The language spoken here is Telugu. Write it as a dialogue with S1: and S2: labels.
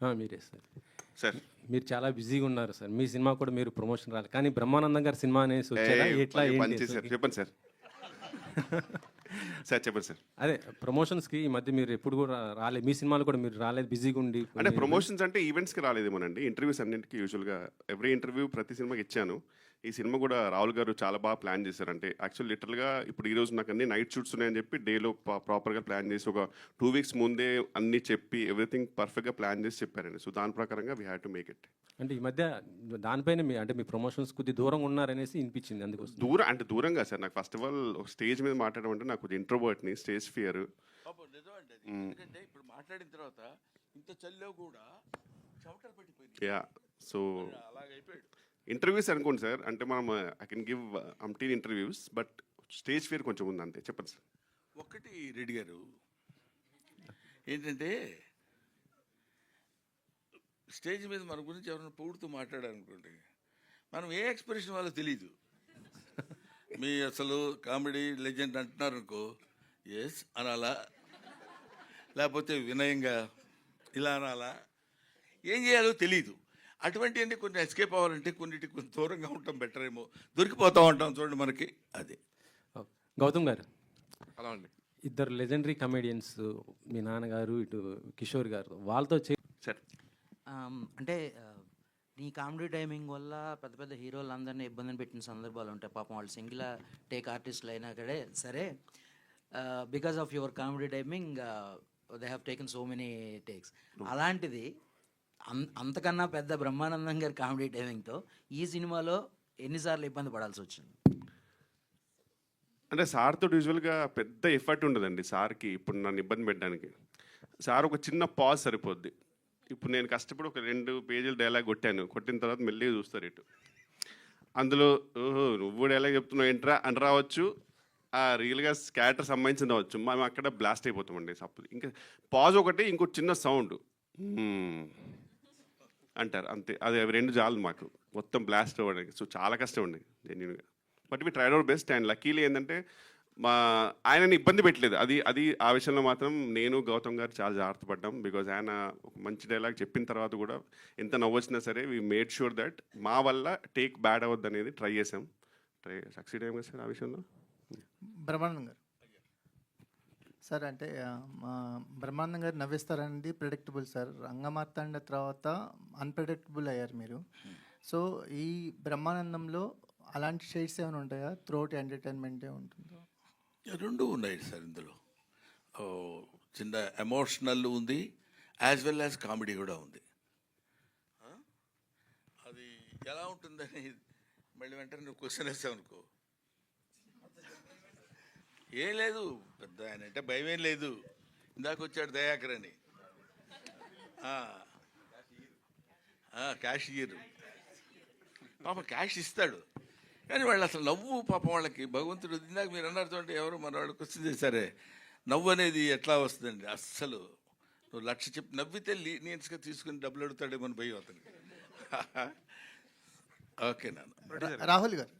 S1: మీరే సార్.
S2: సార్.
S1: మీరు చాలా బిజీగా ఉన్నారు సార్. మీ సినిమా కూడా మీరు ప్రమోషన్ రాలి కానీ బ్రహ్మానందం గారి సినిమా అనేసి ఎట్లా ఏంటి?
S2: చెప్పండి సార్. సార్ చెప్పండి సార్.
S1: అదే ప్రమోషన్స్కి ఈ మధ్య మీరు ఎప్పుడు కూడా రాలేదు. మీ సినిమాలు కూడా మీరు రాలేదు బిజీగా ఉండి
S2: అంటే ప్రమోషన్స్ అంటే ఈవెంట్స్కి రాలేదేమోనండి. ఇంటర్వ్యూస్ అన్నింటికి యూజువల్గా ఎవ్రీ ఇంటర్వ్యూ ప్రతి సినిమాకి ఇచ్చాను. ఈ సినిమా కూడా రాహుల్ గారు చాలా బాగా ప్లాన్ చేశారు అంటే యాక్చువల్ లిటరల్గా ఇప్పుడు ఈ రోజు నాకు అన్ని నైట్ షూట్స్ ఉన్నాయని చెప్పి డేలో ప్రాపర్గా ప్లాన్ చేసి ఒక టూ వీక్స్ ముందే అన్ని చెప్పి ఎవ్రీథింగ్ పర్ఫెక్ట్గా ప్లాన్ చేసి చెప్పారండి. సో దాని ప్రకారంగా we have to make it.
S1: అంటే ఈ మధ్య దానిపైన మీ అంటే మీ ప్రమోషన్స్ కొద్ది దూరంగా ఉన్నారనేసి వినిపించింది అందుకోసం.
S2: దూరం అంటే దూరంగా సార్. నాకు ఫస్ట్ ఆఫ్ ఆల్ స్టేజ్ మీద మాట్లాడడం అంటే నాకు ఇంట్రోవర్ట్ని స్టేజ్ ఫియర్.
S3: ఎందుకంటే ఇప్పుడు మాట్లాడిన తర్వాత ఇంత చల్లో కూడా చెమటలు పట్టిపోయింది
S2: యా. సో ఇంటర్వ్యూస్ అనుకోండి సార్ అంటే మనం I can give eighteen interviews but stage fear కొంచెం ఉంది అంతే చెప్పండి సార్.
S3: ఒక్కటి రెడ్డి గారు ఏంటంటే స్టేజ్ మీద మన గురించి ఎవరైనా పొగుడుతూ మాట్లాడారనుకోండి మనం ఏ ఎక్స్ప్రెషన్ వాళ్ళో తెలియదు మీ అసలు కామెడీ లెజెండ్ అంటున్నారు అనుకో ఎస్ అనాలా? లేకపోతే వినయంగా ఇలా అనాలా? ఏం చేయాలో తెలియదు అటువంటి అన్ని కొన్ని ఎస్కేప్ అవ్వాలంటే కొన్నిటికి కొంచెం దూరంగా ఉంటాం బెటర్ ఏమో. దొరికిపోతూ ఉంటాం చూడండి మనకి. అదే.
S1: గౌతమ్ గారు.
S4: అలా అండి.
S1: ఇద్దరు లెజెండరీ కమేడియన్స్ మీ నాన్నగారు ఇటు కిషోర్ గారు వాళ్ళతో చే
S2: సార్
S5: అంటే నీ కామెడీ టైమింగ్ వల్ల పెద్ద పెద్ద హీరోలు అందరినీ ఇబ్బందిని పెట్టిన సందర్భాలు ఉంటాయి. పాపం వాళ్ళు సింగిల్ టేక్ ఆర్టిస్టులు అయినా కడే సరే because of your comedy timing they have taken so many takes అలాంటిది అంతకన్నా పెద్ద బ్రహ్మానందం గారి కామెడీ టైమింగ్తో ఈ సినిమాలో ఎన్నిసార్లు ఇబ్బంది పడాల్సి వచ్చింది?
S2: అంటే సార్తో యూజువల్గా పెద్ద ఎఫర్ట్ ఉండదండి సార్కి ఇప్పుడు నన్ను ఇబ్బంది పెట్టడానికి. సార్ ఒక చిన్న పాజ్ సరిపోద్ది. ఇప్పుడు నేను కష్టపడి ఒక రెండు పేజీలు డైలాగ్ కొట్టాను. కొట్టిన తర్వాత మెల్లిగా చూస్తారు ఇటు. అందులో ఓహో నువ్వు డైలాగ్ చెప్తున్నావు ఏంట్రా? అని రావచ్చు. ఆ రియల్గా స్కాటర్ సంబంధించిన రావచ్చు. మనం అక్కడ బ్లాస్ట్ అయిపోతామండి సప్పుడు ఇంకా పాజ్ ఒకటి ఇంకో చిన్న సౌండ్ అంటారు. అంతే. అది అవి రెండు చాలు మాకు. మొత్తం బ్లాస్ట్ అవ్వడానికి సో చాలా కష్టం ఉండే జెన్యున్గా but we tried our best and luckily ఏంటంటే మా ఆయనని ఇబ్బంది పెట్టలేదు. అది అది ఆ విషయంలో మాత్రం నేను గౌతమ్ గారు చాలా జాగ్రత్త పడ్డాం. బికాజ్ ఆయన ఒక మంచి డైలాగ్ చెప్పిన తర్వాత కూడా ఎంత నవ్వొచ్చినా సరే వీ మేడ్ షూర్ దట్ మా వల్ల టేక్ బ్యాడ్ అవద్దు అనేది ట్రై చేసాం ట్రై సక్సీడ్ అయ్యాం కదా సార్ ఆ విషయంలో?
S6: బ్రహ్మానందం గారు. సార్ అంటే మా బ్రహ్మానందం గారు నవ్విస్తారనేది ప్రిడిక్టబుల్ సార్. రంగమార్తాండ తర్వాత అన్ప్రెడిక్టబుల్ అయ్యారు మీరు. సో ఈ బ్రహ్మానందంలో అలాంటి షేడ్స్ ఏమైనా ఉంటాయా? త్రోట్ ఎంటర్టైన్మెంటే ఉంటుందో?
S3: రెండు ఉన్నాయి సార్ ఇందులో. ఓ, చిన్న ఎమోషనల్ ఉంది యాజ్ వెల్ యాజ్ కామెడీ కూడా ఉంది. అది ఎలా ఉంటుందని మళ్ళీ వెంటనే నువ్వు క్వశ్చన్ వేసావు అనుకో. ఏం లేదు పెద్ద ఆయన అంటే భయం ఏం లేదు. ఇందాక వచ్చాడు దయాకర్ అని. క్యాష్ ఇయ్యరు. పాప క్యాష్ ఇస్తాడు. కానీ వాళ్ళు అసలు నవ్వు పాపం వాళ్ళకి భగవంతుడు ఇందాక మీరు అన్నారు చూడండి ఎవరు మన వాళ్ళు క్వశ్చన్ చేశారే. నవ్వు అనేది ఎట్లా వస్తుందండి? అస్సలు నువ్వు లక్ష చెప్పి నవ్వితే లీనియన్స్గా తీసుకుని డబ్బులు అడుగుతాడేమో అని భయం అతనికి. ఓకే నాన్న.
S6: రాహుల్ గారు.